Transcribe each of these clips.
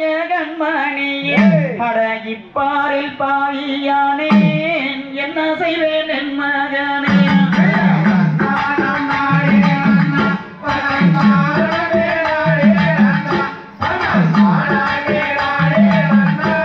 கண்மணியே அட இப்பாரில் பாயியானேன் என்ன செய்வேன் என் மகனே Bye.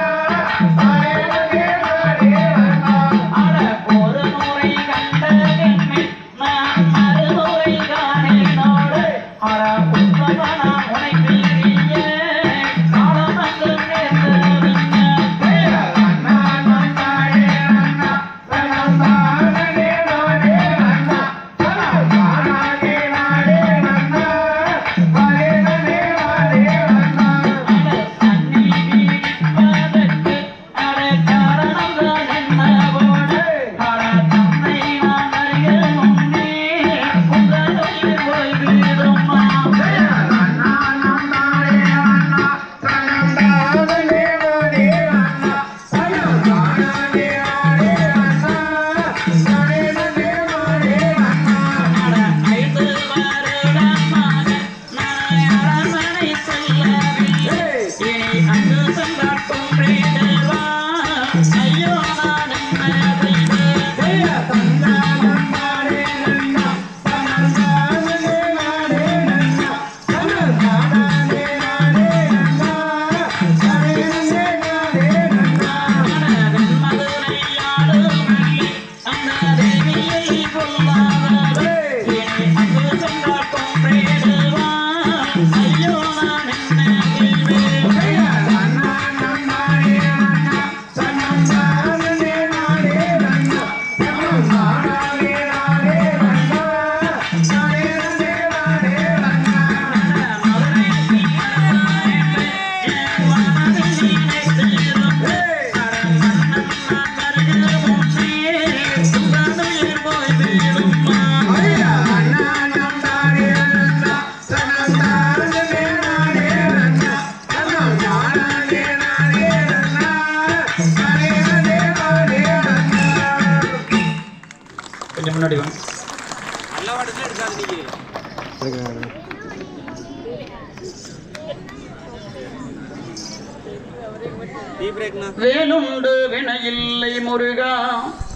கொஞ்சம் முன்னாடி வாங்க வேலுண்டு வினையில்லை முருகா.